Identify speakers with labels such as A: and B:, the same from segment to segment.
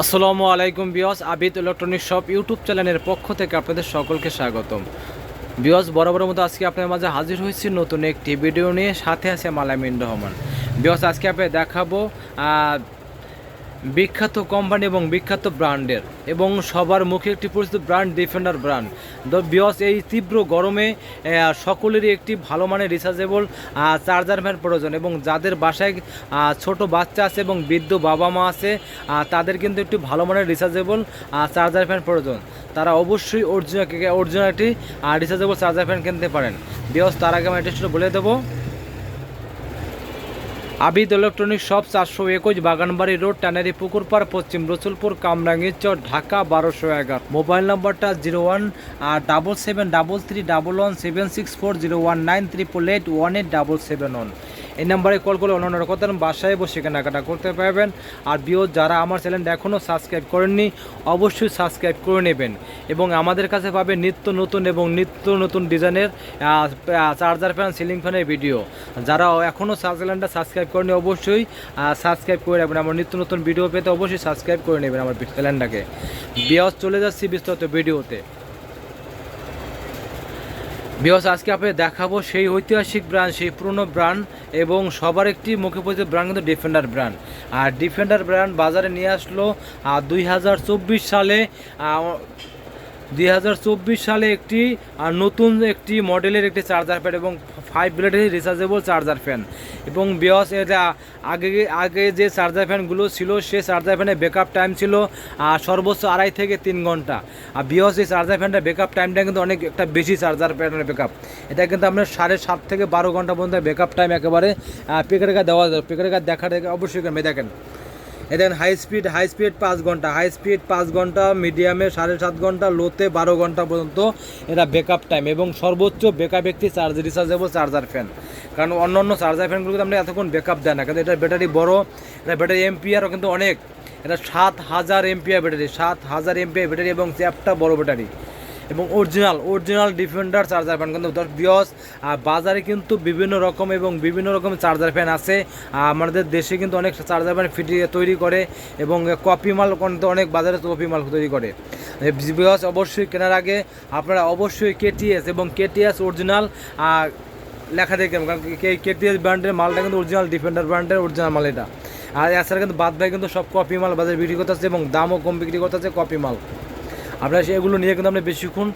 A: আসসালামু আলাইকুম বিয়স, আবিদ ইলেকট্রনিক শপ ইউটিউব চ্যানেলের পক্ষ থেকে আপনাদের সকলকে স্বাগতম। বিয়স, বরাবরের মতো আজকে আপনার মাঝে হাজির হয়েছি নতুন একটি ভিডিও নিয়ে, সাথে আছে মালামিন রহমান। বিয়স, আজকে আপনি দেখাবো বিখ্যাত কোম্পানি এবং বিখ্যাত ব্র্যান্ডের এবং সবার মুখে একটি পরিচিত ব্র্যান্ড ডিফেন্ডার ব্র্যান্ড তো বিয়স এই তীব্র গরমে সকলেরই একটি ভালো মানের রিচার্জেবল চার্জার ফ্যান প্রয়োজন এবং যাদের বাসায় ছোট বাচ্চা আছে এবং বৃদ্ধ বাবা মা আছে তাদের কিন্তু একটি ভালো মানের রিচার্জেবল চার্জার ফ্যান প্রয়োজন। তারা অবশ্যই অরিজিনাল অরিজিনাল একটি রিচার্জেবল চার্জার ফ্যান কিনতে পারেন। বিয়স তার আগে আমি অ্যাড্রেসটা বলে দেবো। আবিদ ইলেকট্রনিক শপ চারশো একুশ বাগানবাড়ি রোড, ট্যানারি পুকুরপাড় পশ্চিম রসুলপুর কামরাঙ্গীরচর ঢাকা বারোশো এগারো। মোবাইল নম্বরটা zero one double seven double three double one seven six four zero one nine triple eight one eight double seven one এই নাম্বারে কল করে অন্যান্য কথা, বাসায় বসে কেনাকাটা করতে পারবেন। আর বিও যারা আমার চ্যানেলটা এখনও সাবস্ক্রাইব করেননি, অবশ্যই সাবস্ক্রাইব করে নেবেন। এবং আমাদের কাছে পাবেন নিত্য নতুন এবং নিত্য নতুন ডিজাইনের চার্জার ফ্যান সিলিং ফ্যানের ভিডিও যারা এখনও চ্যানেলটা সাবস্ক্রাইব করেনি অবশ্যই সাবস্ক্রাইব করে রাখবেন আমার নিত্য নতুন ভিডিও পেতে অবশ্যই সাবস্ক্রাইব করে নেবেন আমার চ্যানেলটাকে বিয়স চলে যাচ্ছি বিস্তারিত ভিডিওতে বিকজ আজকে আপনাকে দেখাবো সেই ঐতিহাসিক ব্র্যান্ড সেই পুরনো ব্র্যান্ড এবং সবার একটি মুখে পরিচিত ব্র্যান্ড কিন্তু ডিফেন্ডার ব্র্যান্ড আর ডিফেন্ডার ব্র্যান্ড বাজারে নিয়ে আসলো দুই হাজার চব্বিশ সালে দুই হাজার চব্বিশ সালে একটি আহ, নতুন একটি মডেলের একটি চার্জার ফ্যান এবং ফাইভ ব্লেডের রিচার্জেবল চার্জার ফ্যান। এবং বিয়স এটা আগে আগে যে চার্জার ফ্যানগুলো ছিল সে চার্জার ফ্যানের ব্যাকআপ টাইম ছিল সর্বোচ্চ আড়াই থেকে তিন ঘণ্টা। আর বিয়স এই চার্জার ফ্যানটার ব্যাকআপ টাইমটা কিন্তু অনেক একটা বেশি চার্জার ফ্যানের ব্যাকআপ এটা কিন্তু আপনার সাড়ে সাত থেকে বারো ঘণ্টা পর্যন্ত ব্যাকআপ টাইম একেবারে পিকারেকা দেওয়া যায়। দেখা দেখে অবশ্যই দেখেন। এ হাই স্পিড হাই স্পিড পাঁচ ঘণ্টা। হাই স্পিড পাঁচ ঘণ্টা মিডিয়ামে সাড়ে সাত ঘণ্টা লোতে বারো ঘণ্টা পর্যন্ত এটা ব্যাকআপ টাইম এবং সর্বোচ্চ ব্যাকআপ একটি চার্জ রিচার্জেবল চার্জার ফ্যান কারণ অন্য অন্য চার্জার ফ্যানগুলোকে আমরা এতক্ষণ ব্যাকআপ দেয় না, কিন্তু এটার ব্যাটারি বড় এটা ব্যাটারি এমপিআরও কিন্তু অনেক। এটা সাত হাজার এমপিআর ব্যাটারি সাত হাজার এমপিআর ব্যাটারি এবং চ্যাপটা বড় ব্যাটারি এবং original original Defender charger fan কিন্তু বিয়স বাজারে কিন্তু বিভিন্ন রকম এবং বিভিন্ন রকম চার্জার ফ্যান আছে। আমাদের দেশে কিন্তু অনেক চার্জার ফ্যান ফিটিয়ে তৈরি করে এবং কপি মাল কিন্তু অনেক বাজারে কপি মাল তৈরি করে। বিয়স অবশ্যই কেনার আগে আপনারা অবশ্যই কেটিএস এবং কেটিএস অরিজিনাল লেখা দেখবেন কারণ কেটিএস ব্র্যান্ডের মালটা কিন্তু অরিজিনাল ডিফেন্ডার ব্র্যান্ডের অরিজিনাল মাল এটা। আর এছাড়া কিন্তু বাদ ভাই কিন্তু সব কপি মাল বাজারে বিক্রি করতেছে এবং দামও কম বিক্রি করতেছে কপি মাল। আপনারা সেগুলো নিয়ে কিন্তু আপনি বেশিক্ষণ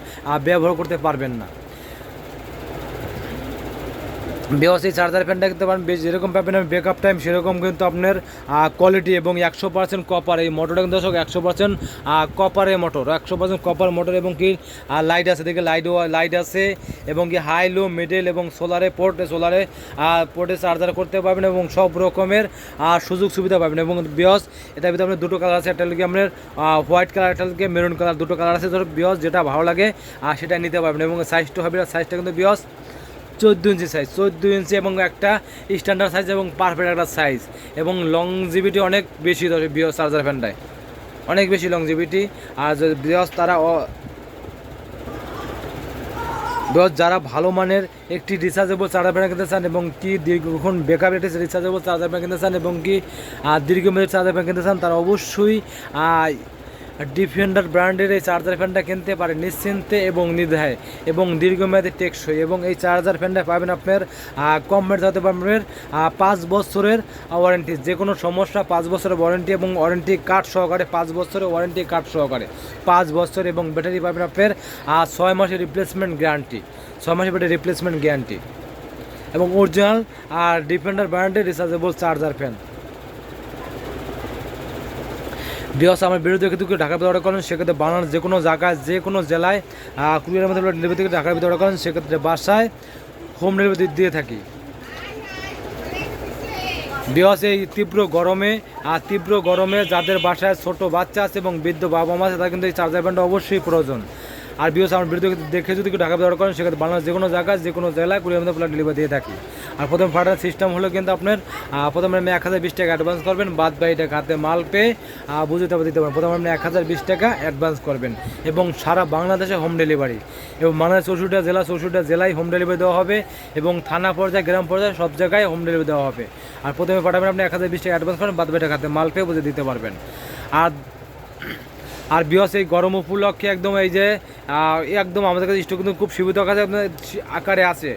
A: ব্যবহার করতে পারবেন না। বেওয়াস চার্জার ফ্যানটা কিন্তু পারেন। যেরকম পাবেন আমি ব্যাকআপ টাইম সেরকম কিন্তু আপনার কোয়ালিটি এবং একশো পার্সেন্ট কপার এই মোটরটা কিন্তু দর্শক একশো পার্সেন্ট কপারের মোটর একশো পার্সেন্ট কপার মোটর এবং কি লাইট আছে। দেখে লাইট লাইট আছে এবং কি হাই লো মিডল এবং সোলারে পোর্টে সোলারে পোর্টে চার্জার করতে পারবেন এবং সব রকমের সুযোগ সুবিধা পাবেন। এবং বিয়স এটার ভিতরে আপনার দুটো কালার আছে। একটা লিখে আপনার হোয়াইট কালার একটা লিখে মেরুন কালার দুটো কালার আছে। ধরো বিয়স যেটা ভালো লাগে সেটা নিতে পারবেন এবং সাইজটা হবে সাইজটা কিন্তু বিয়স চোদ্দ ইঞ্চি সাইজ চোদ্দ ইঞ্চি এবং একটা স্ট্যান্ডার্ড সাইজ এবং পারফেক্ট একটা সাইজ এবং লংজিভিটি অনেক বেশি ধরে বিয়স চার্জার ফ্যানটায় অনেক বেশি লংজিভিটি আর বিয়স তারা বিয়স যারা ভালো মানের একটি রিচার্জেবল চার্জার ফ্যান কিনতে চান এবং কি দীর্ঘক্ষণ বেকআপ একটি রিচার্জেবল চার্জার ফ্যান কিনতে চান এবং কি দীর্ঘমেয়াদী চার্জার ফ্যান কিনতে চান, তারা অবশ্যই ডিফেন্ডার ব্র্যান্ডের এই চার্জার ফ্যানটা কিনতে পারে নিশ্চিন্তে এবং নির্ধায় এবং দীর্ঘমেয়াদী টেকসই এবং এই চার্জার ফ্যানটা পাবেন আপনার কম হতে পারবেন পাঁচ বছরের ওয়ারেন্টি যে কোনো সমস্যা পাঁচ বছরের ওয়ারেন্টি এবং ওয়ারেন্টি কার্ড সহকারে পাঁচ বছরের ওয়ারেন্টি কার্ড সহকারে পাঁচ বছর এবং ব্যাটারি পাবেন আপনার ছয় মাসের রিপ্লেসমেন্ট গ্যারান্টি ছয় মাসের ব্যাটারি রিপ্লেসমেন্ট গ্যারান্টি এবং অরিজিনাল আর ডিফেন্ডার ব্র্যান্ডের রিচার্জেবল চার্জার ফ্যান বিকজ আমার বিরুদ্ধে কিন্তু ঢাকার ভিতরে করেন, সেক্ষেত্রে বানানোর যে কোনো জায়গায়, যে কোনো জেলায় কুড়িয়ার মধ্যে ডেলিভারি থেকে ঢাকার ভিতরে করেন, সেক্ষেত্রে বাসায় হোম ডেলিভারি দিয়ে থাকি। বিহস এই তীব্র গরমে আর তীব্র গরমে যাদের বাসায় ছোট বাচ্চা আছে এবং বৃদ্ধ বাবা মা আছে, তারা কিন্তু এই চার্জার ব্যান্ডটা অবশ্যই প্রয়োজন। আর বিকজ আমার বিরুদ্ধে দেখে যদি কেউ ঢাকা অর্ডার করেন সেক্ষেত্রে বাংলাদেশ যে কোনো জায়গায়, যে কোনো জেলায় কুড়ি মধ্যে প্লাট ডেলিভারি দিয়ে থাকি। আর প্রথম ফাটার সিস্টেম হলো কিন্তু আপনার প্রথমে আপনি এক হাজার বিশ টাকা অ্যাডভান্স করবেন, বাদ বাকি টাকা হাতে মাল পেয়ে বুঝে তারপর দিতে পারেন। প্রথমে আপনি এক হাজার বিশ টাকা অ্যাডভান্স করবেন এবং সারা বাংলাদেশে হোম ডেলিভারি এবং বাংলাদেশ চৌষট্টিটা জেলা, চৌষট্টিটা জেলায় হোম ডেলিভারি দেওয়া হবে এবং থানা পর্যায়ে, গ্রাম পর্যায়ে সব জায়গায় হোম ডেলিভারি দেওয়া হবে। আর প্রথমে পাঠাবেন আপনি এক হাজার বিশ টাকা অ্যাডভান্স করেন, বাদ বাকি টাকা হাতে মাল পেয়ে বুঝে দিতে পারবেন। আর আর বিহস, এই গরম উপলক্ষে একদম এই যে একদম আমাদের কাছে স্টক কিন্তু খুব সীমিত আকারে আকারে আছে।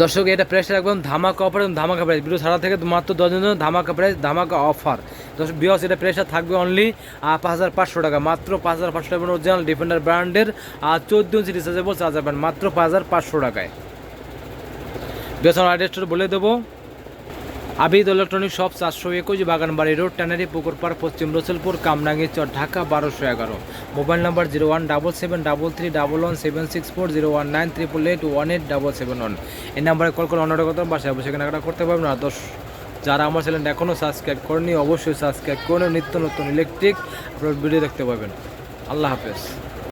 A: দর্শক, এটা প্রাইসটা একদম ধামাকা অফার এবং ধামাকা প্রাইস ভিডিও ছাড়া থেকে মাত্র দশজন ধামাকা প্রাইস ধামাকা অফার দর্শক, বিহস, এটা প্রাইসটা থাকবে অনলি পাঁচ হাজার পাঁচশো টাকা। মাত্র পাঁচ হাজার পাঁচশো টাকা অরিজিনাল ডিফেন্ডার ব্র্যান্ডের আর চোদ্দ ইঞ্চি রিচার্জেবল চার্জার প্যান্ট মাত্র পাঁচ হাজার পাঁচশো টাকায়। বেসন অ্যাড্রেসটা বলে দেবো। আবিদ ইলেকট্রনিক শপ চারশো একুশ বাগানবাড়ি রোড, ট্যানারি পুকুরপাড় পশ্চিম রসুলপুর, কামরাঙ্গি চর, ঢাকা বারোশো এগারো। Mobile number zero one double seven double three double one seven six four zero one nine triple eight one eight double seven one. এই নাম্বারে কল করে অন্য বাসায় বসে কেনাকাটা করতে পারবেন। না দশ যারা আমার চ্যানেল এখনও সাবস্ক্রাইব করেনি অবশ্যই সাবস্ক্রাইব করে নিত্য নতুন ইলেকট্রিক আপনার ভিডিও দেখতে পাবেন। আল্লাহ হাফেজ।